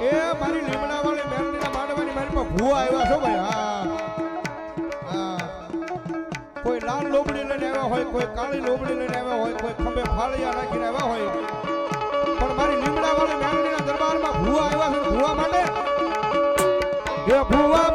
એ મારી લીમડા વાળી મેલડીના માંડવાની ભૂવા કોઈ લાલ લોબડી લઈને આવ્યા હોય, કોઈ કાળી લોબડી લઈને આવ્યા હોય, કોઈ ખંભે ફાળિયા નાખીને આવ્યા હોય. પણ મારી લીમડા વાળી દરબારમાં ભૂવા આવ્યા માટે? ભૂવા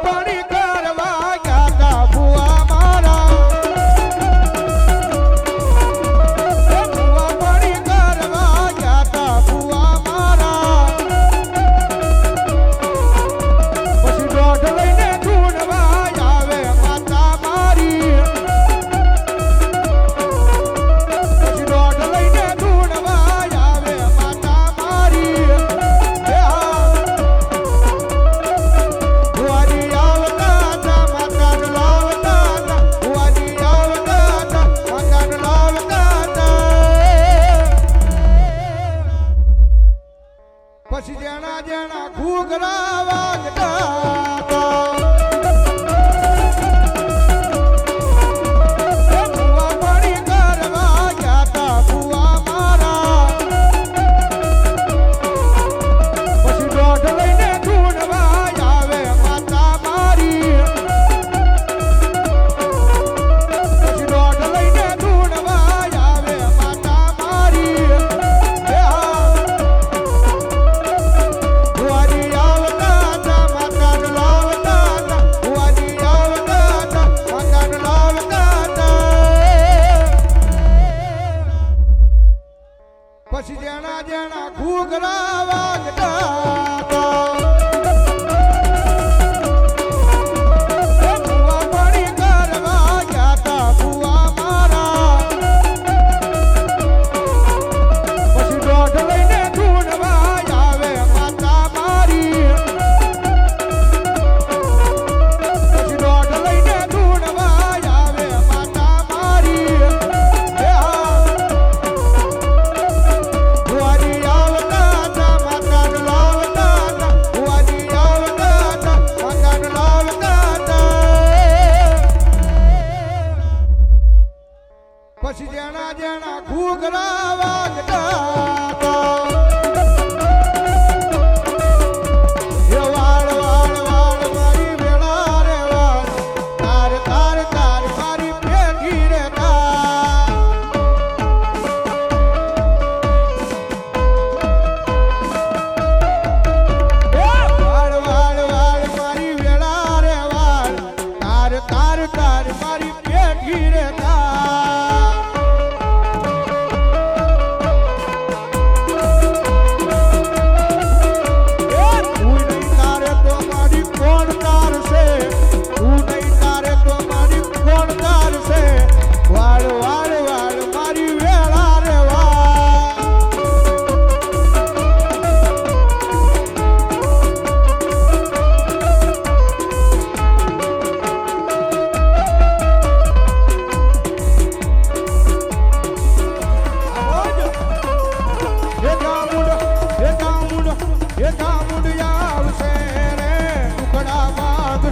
સરદાર મારી પેઢી રે તા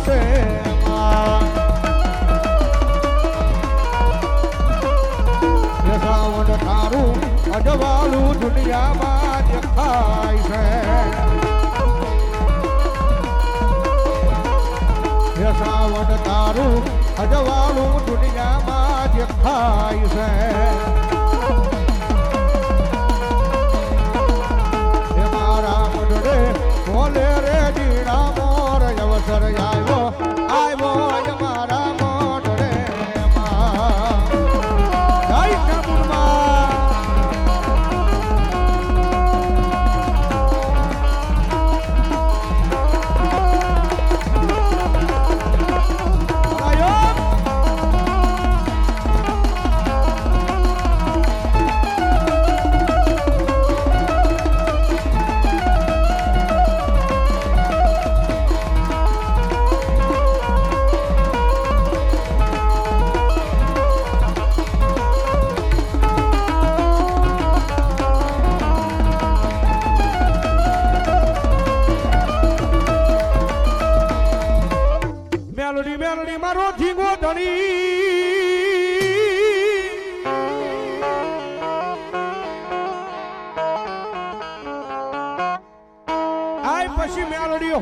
છે યશાવન તારું અજવાળું દુનિયામાં દેખાય છે. યશાવન તારું અજવાળું દુનિયામાં દેખાય છે.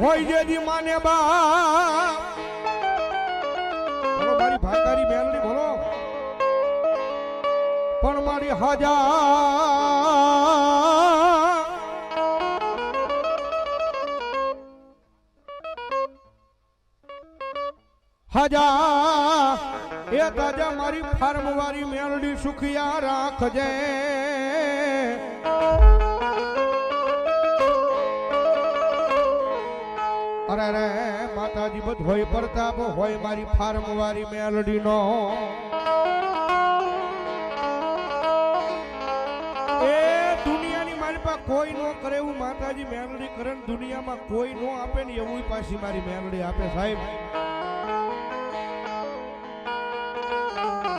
હોય જે દી માને બા બોલો મારી ભાઈકારી મેલડી બોલો. પણ મારી હાજા. હાજા. એ તાજા મારી ફાર્મ વાળી મેલડી સુખિયા રાખજે. અરે રે, માતાજી બધ હોય પ્રતાપ હોય, મારી ફાર્મ વાળી મેલડી નો એ દુનિયાની મારી પાસે કોઈ નો કરે એવું માતાજી મેલડી કરે ને દુનિયામાં કોઈ નો આપે ને એવું પાછી મારી મેલડી આપે સાહેબ.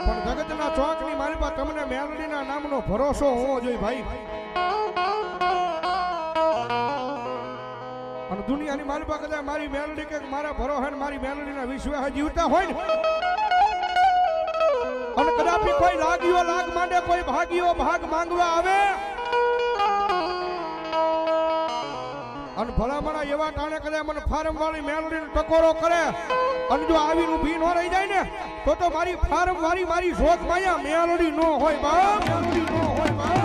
પણ જગતના ચોકની મારી પાસે તમને મેલડીના નામનો ભરોસો હોવો જોઈએ ભાઈ. દુનિયાની મારી પાસે કદાચ મારી મેલડી કે મારા ભરોસે ને મારી મેલડીના વિશ્વાસ જીવતા હોય ને, અને કદાચ કોઈ લાગ્યો લાગ માંડે, કોઈ ભાગ્યો ભાગ માંગવા આવે, અને ભલામણા એવા ટાણે કદાચ મને ફાર્મ વાળી મેલડીને ટકોરો કરે, અને જો આવીને ઊભી ન રહી જાય ને, તો તો મારી ફાર્મ વાળી મારી શોધ માયા મેલડી નો હોય બાપ મેલડી નો હોય બાપ.